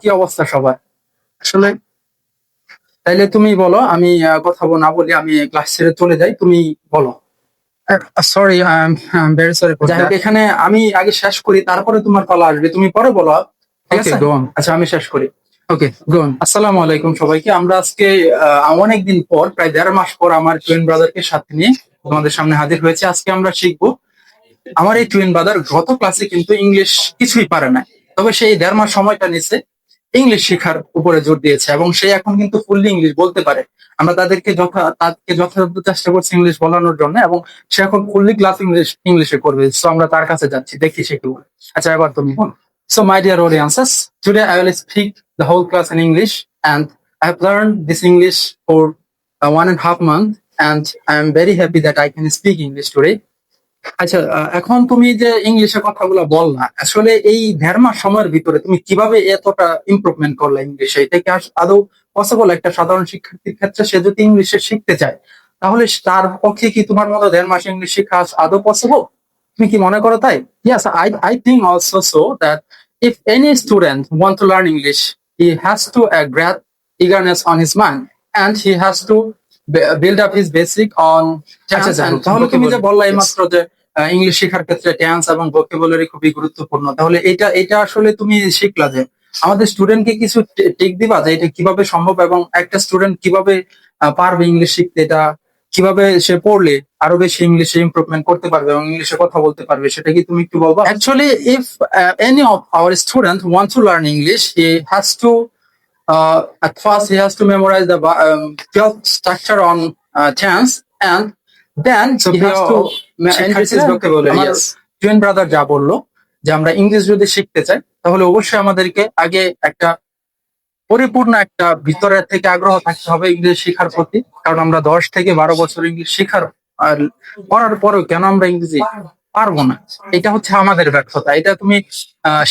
কি অবস্থা সবার? আসলে তাইলে তুমি বলো আমি কথা না বলি আমি ক্লাস ছেড়ে চলে যাই তুমি বলো। সরি ভেরি সরি যাই হোক এখানে আমি আগে শেষ করি তারপরে তোমার কল আসবে। তুমি পরে বলো ঠিক আছে? আচ্ছা আমি শেষ করি। ওকে গো অন আসসালামু আলাইকুম সবাইকে। আমরা আজকে অনেকদিন পর প্রায় দেড় মাস পর আমার টুইন ব্রাদারকে সাথে নিয়ে তোমাদের সামনে হাজির হয়েছে। আজকে আমরা শিখব আমার এই টুইন ব্রাদার গত ক্লাসে কিন্তু ইংলিশ কিছুই পারে না তবে সেই দেড় মাস সময়টা নিচ্ছে ইংলিশ শেখার উপরে জোর দিয়েছে এবং সে এখন কিন্তু ফুললি ইংলিশ বলতে পারে। আমরা তাদেরকে যথা, তাদেরকে যথাযথ চেষ্টা করছি ইংলিশ বলানোর জন্য এবং সে এখন ফুললি ক্লাস ইংলিশ ইংলিশে করবে। সো আমরা তার কাছে যাচ্ছি, দেখি সে কি বলে। আচ্ছা এবার তুমি বলো। So my dear audiences today I will speak the whole class in English and I have learn this English for one and half month and I am very happy that I can speak English today আচ্ছা এখন তুমি যে ইংলিশে কথাগুলো বল না আসলে এই দেড় মাস সময়ের ভিতরে তুমি কীভাবে এতটা ইমপ্রুভমেন্ট করলে ইংলিশে? এটা কি আদৌ পসিবল একটা সাধারণ শিক্ষার্থীর ক্ষেত্রে সে যদি ইংলিশে শিখতে চায় তাহলে তার পক্ষে কি তোমার মতো দেড় মাস ইংলিশ শিক্ষা আদৌ পসিবল তুমি কি মনে করো তাই? Yes, I, I think also so that if any student want to learn English, he has to a great eagerness on his mind and he has to up is basic হোক, তাহলে তুমি যে বললা yes. মাত্র যে English শেখার ক্ষেত্রে tense এবং ভোকাবুলারি খুবই গুরুত্বপূর্ণ তাহলে এটা এটা আসলে তুমি শিখলা যে আমাদের স্টুডেন্টকে কিছু টেক দিবা যে এটা কীভাবে সম্ভব এবং একটা স্টুডেন্ট কীভাবে পারবে ইংলিশ শিখতে এটা কীভাবে সে পড়লে আরও বেশি ইংলিশে ইমপ্রুভমেন্ট করতে পারবে এবং ইংলিশে কথা বলতে পারবে সেটা কি তুমি একটু বলবা? Actually if any of our student want to learn English he has to uh, at first he has to memorize the um, 12 structure on uh, tense and then So he has to increase his vocabulary. Yes. Twin brother যা বলল যে আমরা English যদি শিখতে চাই তাহলে অবশ্যই আমাদেরকে আগে একটা পরিপূর্ণ একটা ভিতরের থেকে আগ্রহ থাকতে হবে ইংলিশ শেখার প্রতি কারণ আমরা দশ থেকে বারো বছর ইংলিশ শেখার আর করার পরেও কেন আমরা ইংরেজি পারব না এটা হচ্ছে আমাদের ব্যর্থতা এটা তুমি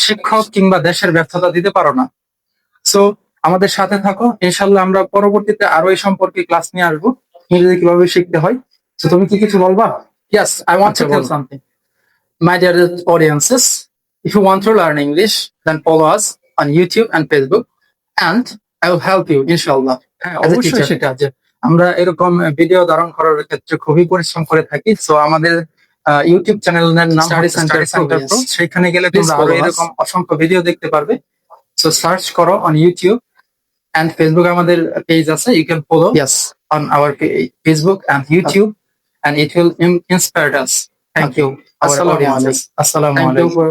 শিক্ষক কিংবা দেশের ব্যর্থতা দিতে পারো না সো আমাদের সাথে থাকো। ইনশাল্লাহ আমরা পরবর্তীতে আরও এই সম্পর্কে ক্লাস নিয়ে আসব। ইংরেজি কীভাবে শিখতে হয়। তো তুমি কি কিছু বলবা? Yes I want to tell something My dear audiences, if you want to learn English, then follow us on YouTube and Facebook, and I will help you, inshallah. হ্যাঁ অবশ্যই সেটা যে আমরা এরকম ভিডিও ধারণ করার ক্ষেত্রে খুবই পরিশ্রম করে থাকি। সো আমাদের ইউটিউব চ্যানেলের নাম Pro। yes. সেখানে গেলে তোমরা আরও এরকম অসংখ্য ভিডিও দেখতে পারবে। সো সার্চ করো অন ইউটিউব এন্ড ফেসবুক আমাদের পেজ আছে you can follow yes on our pa- Facebook and YouTube, and it will in- inspire us. Thank you, our Assalamu audiences. Assalamu Thank you alaikum. for